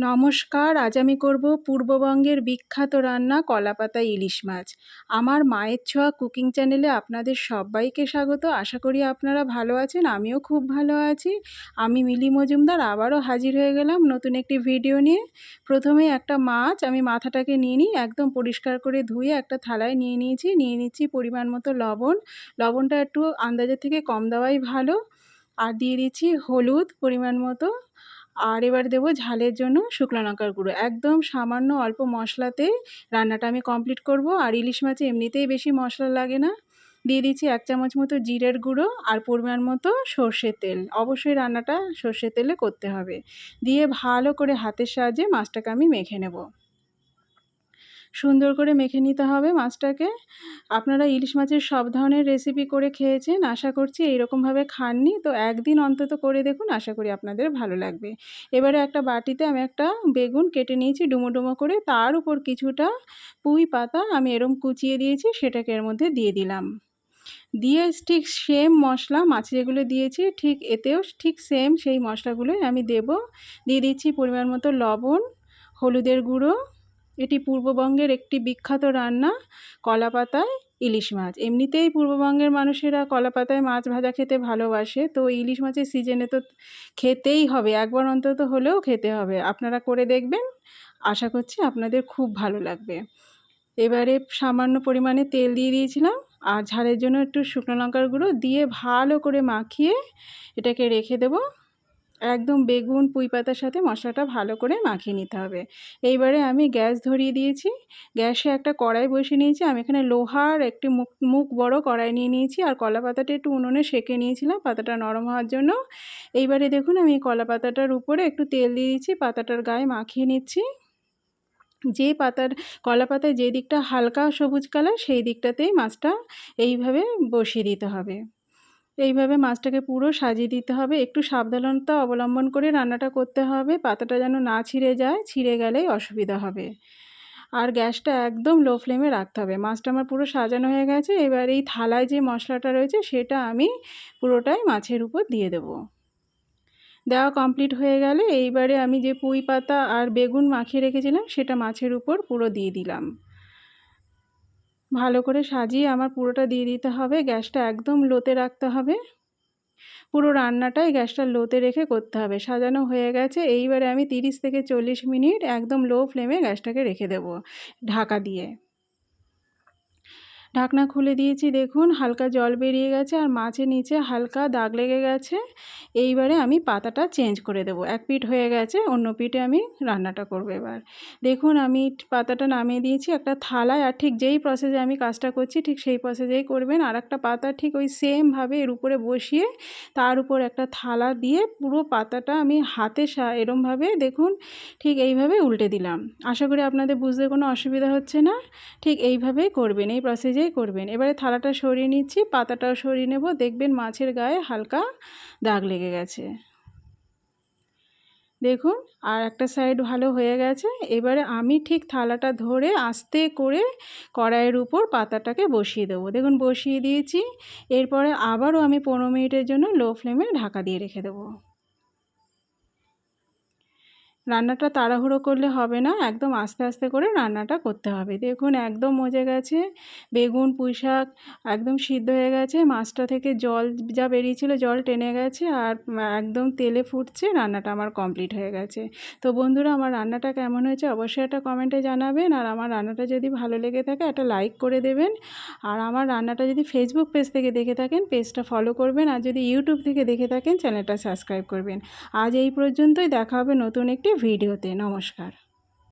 নমস্কার, আজ আমি করব পূর্ববঙ্গের বিখ্যাত রান্না কলাপাতা ইলিশ মাছ। আমার মায়ের ছোঁয়া কুকিং চ্যানেলে আপনাদের সবাইকে স্বাগত। আশা করি আপনারা ভালো আছেন, আমিও খুব ভালো আছি। আমি মিলি মজুমদার, আবারও হাজির হয়ে গেলাম নতুন একটি ভিডিও নিয়ে। প্রথমে একটা মাছ, আমি মাথাটাকে নিয়ে নিই, একদম পরিষ্কার করে ধুয়ে একটা থালায় নিয়ে নিয়েছি। নিয়ে নিচ্ছি পরিমাণ মতো লবণ। লবণটা একটু আন্দাজের থেকে কম দেওয়াই ভালো। আর দিয়ে দিচ্ছি হলুদ পরিমাণ মতো। আর এবার দেবো ঝালের জন্য শুকনো লঙ্কার গুঁড়ো। একদম সামান্য অল্প মশলাতে রান্নাটা আমি কমপ্লিট করব। আর ইলিশ মাছে এমনিতেই বেশি মশলা লাগে না। দিয়ে দিচ্ছি এক চামচ মতো জিরের গুঁড়ো আর পরিমাণ মতো সর্ষের তেল। অবশ্যই রান্নাটা সর্ষের তেলে করতে হবে। দিয়ে ভালো করে হাতের সাহায্যে মাছটাকে আমি মেখে নেব। সুন্দর করে মেখে নিতে হবে মাছটাকে। আপনারা ইলিশ মাছের সব ধরনের রেসিপি করে খেয়েছেন, আশা করছি এইরকমভাবে খাননি। তো একদিন অন্তত করে দেখুন, আশা করি আপনাদের ভালো লাগবে। এবারে একটা বাটিতে আমি একটা বেগুন কেটে নিয়েছি, ডুমো ডুমো করে। তার উপর কিছুটা পুঁই পাতা আমি এরম কুচিয়ে দিয়েছি, সেটাকে এর মধ্যে দিয়ে দিলাম। দিয়ে ঠিক সেম মশলা, মাছে যেগুলো দিয়েছি, ঠিক এতেও ঠিক সেম সেই মশলাগুলোই আমি দেব। দিয়ে দিচ্ছি পরিমাণ মতো লবণ, হলুদের গুঁড়ো এটি পূর্ববঙ্গের একটি বিখ্যাত রান্না কলা পাতায় ইলিশ মাছ। এমনিতেই পূর্ববঙ্গের মানুষেরা কলা পাতায় মাছ ভাজা খেতে ভালোবাসে, তো ইলিশ মাছের সিজনে তো খেতেই হবে, একবার অন্তত হলেও খেতে হবে। আপনারা করে দেখবেন, আশা করছি আপনাদের খুব ভালো লাগবে। এবারে সামান্য পরিমাণে তেল দিয়ে দিয়েছিলাম, আর ঝালের জন্য একটু শুকনো লঙ্কার গুঁড়ো দিয়ে ভালো করে মাখিয়ে এটাকে রেখে দেবো। একদম বেগুন, পুঁই পাতার সাথে মশলাটা ভালো করে মাখিয়ে নিতে হবে। এইবারে আমি গ্যাস ধরিয়ে দিয়েছি। গ্যাসে একটা কড়াই বসিয়ে নিয়েছি। আমি এখানে লোহার একটি মুখ মুখ বড় কড়াই নিয়ে নিয়েছি। আর কলা পাতাটা একটু উনুনে সেঁকে নিয়েছিলাম পাতাটা নরম হওয়ার জন্য। এইবারে দেখুন আমি কলা পাতাটার উপরে একটু তেল দিয়ে দিচ্ছি পাতাটার গায়ে মাখিয়ে নিচ্ছি। যে পাতার, কলা পাতায় যে দিকটা হালকা সবুজ কালার সেই দিকটাতেই মাছটা এইভাবে বসিয়ে দিতে হবে। এইভাবে মাছটাকে পুরো সাজিয়ে দিতে হবে। একটু সাবধানতা অবলম্বন করে রান্নাটা করতে হবে। পাতাটা যেন না ছিঁড়ে যায়, ছিঁড়ে গেলেই অসুবিধা হবে। আর গ্যাসটা একদম লো ফ্লেমে রাখতে হবে। মাছটা আমার পুরো সাজানো হয়ে গেছে। এবার এই থালায় যে মশলাটা রয়েছে, সেটা আমি পুরোটাই মাছের উপর দিয়ে দেব। দেওয়া কমপ্লিট হয়ে গেলে এইবারে আমি যে পুঁই পাতা আর বেগুন মাখিয়ে রেখেছিলাম, সেটা মাছের উপর পুরো দিয়ে দিলাম। ভালো করে সাজিয়ে আমার পুরোটা দিয়ে দিতে হবে। গ্যাসটা একদম লোতে রাখতে হবে। পুরো রান্নাটাই গ্যাসটা লোতে রেখে করতে হবে। সাজানো হয়ে গেছে। এইবারে আমি তিরিশ থেকে চল্লিশ মিনিট একদম লো ফ্লেমে গ্যাসটাকে রেখে দেব ঢাকা দিয়ে। ঢাকনা খুলে দিয়েছি, দেখুন, হালকা জল বেরিয়ে গেছে আর মাছের নিচে হালকা দাগ লেগে গেছে। এইবারে আমি পাতাটা চেঞ্জ করে দেব। এক পিঠ হয়ে গেছে, অন্য পিঠে আমি রান্নাটা করব এবার। দেখুন, আমি পাতাটা নামিয়ে দিয়েছি একটা থালায়, আর ঠিক যেই প্রসেসে আমি কাজটা করছি, ঠিক সেই প্রসেসেই করবেন। আর একটা পাতা ঠিক ওই সেমভাবে এর উপরে বসিয়ে তার উপর একটা থালা দিয়ে পুরো পাতাটা আমি হাতে সা এরমভাবে দেখুন, ঠিক এইভাবে উল্টে দিলাম। আশা করি আপনাদের বুঝতে কোনো অসুবিধা হচ্ছে না। ঠিক এইভাবেই করবেন, এই প্রসেসেই করবেন। এবারে থালাটা সরিয়ে নিচ্ছি, পাতাটাও সরিয়ে নেব। দেখবেন মাছের গায়ে হালকা দাগ লেগে গেছে। দেখুন, আর একটা সাইড ভালো হয়ে গেছে। এবারে আমি ঠিক থালাটা ধরে আস্তে করে কড়াইয়ের উপর পাতাটাকে বসিয়ে দেবো। দেখুন, বসিয়ে দিয়েছি। এরপরে আবারও আমি পনেরো মিনিটের জন্য লো ফ্লেমে ঢাকা দিয়ে রেখে দেবো। রান্নাটা তাড়াহুড়ো করলে হবে না, একদম আস্তে আস্তে করে রান্নাটা করতে হবে। দেখুন, একদম মজে গেছে, বেগুন, পুঁই শাক একদম সিদ্ধ হয়ে গেছে, মাছটা থেকে জল যা বেরিয়েছিল জল টেনে গেছে আর একদম তেলে ফুটছে, রান্নাটা আমার কমপ্লিট হয়ে গেছে। তো বন্ধুরা, আমার রান্নাটা কেমন হয়েছে অবশ্যই একটা কমেন্টে জানাবেন আর আমার রান্নাটা যদি ভালো লেগে থাকে একটা লাইক করে দেবেন। আর আমার রান্নাটা যদি ফেসবুক পেজ থেকে দেখে থাকেন পেজটা ফলো করবেন আর যদি ইউটিউব থেকে দেখে থাকেন চ্যানেলটা সাবস্ক্রাইব করবেন। আজ এই পর্যন্তই, দেখা হবে নতুন একটি ভিডিওতে নমস্কার।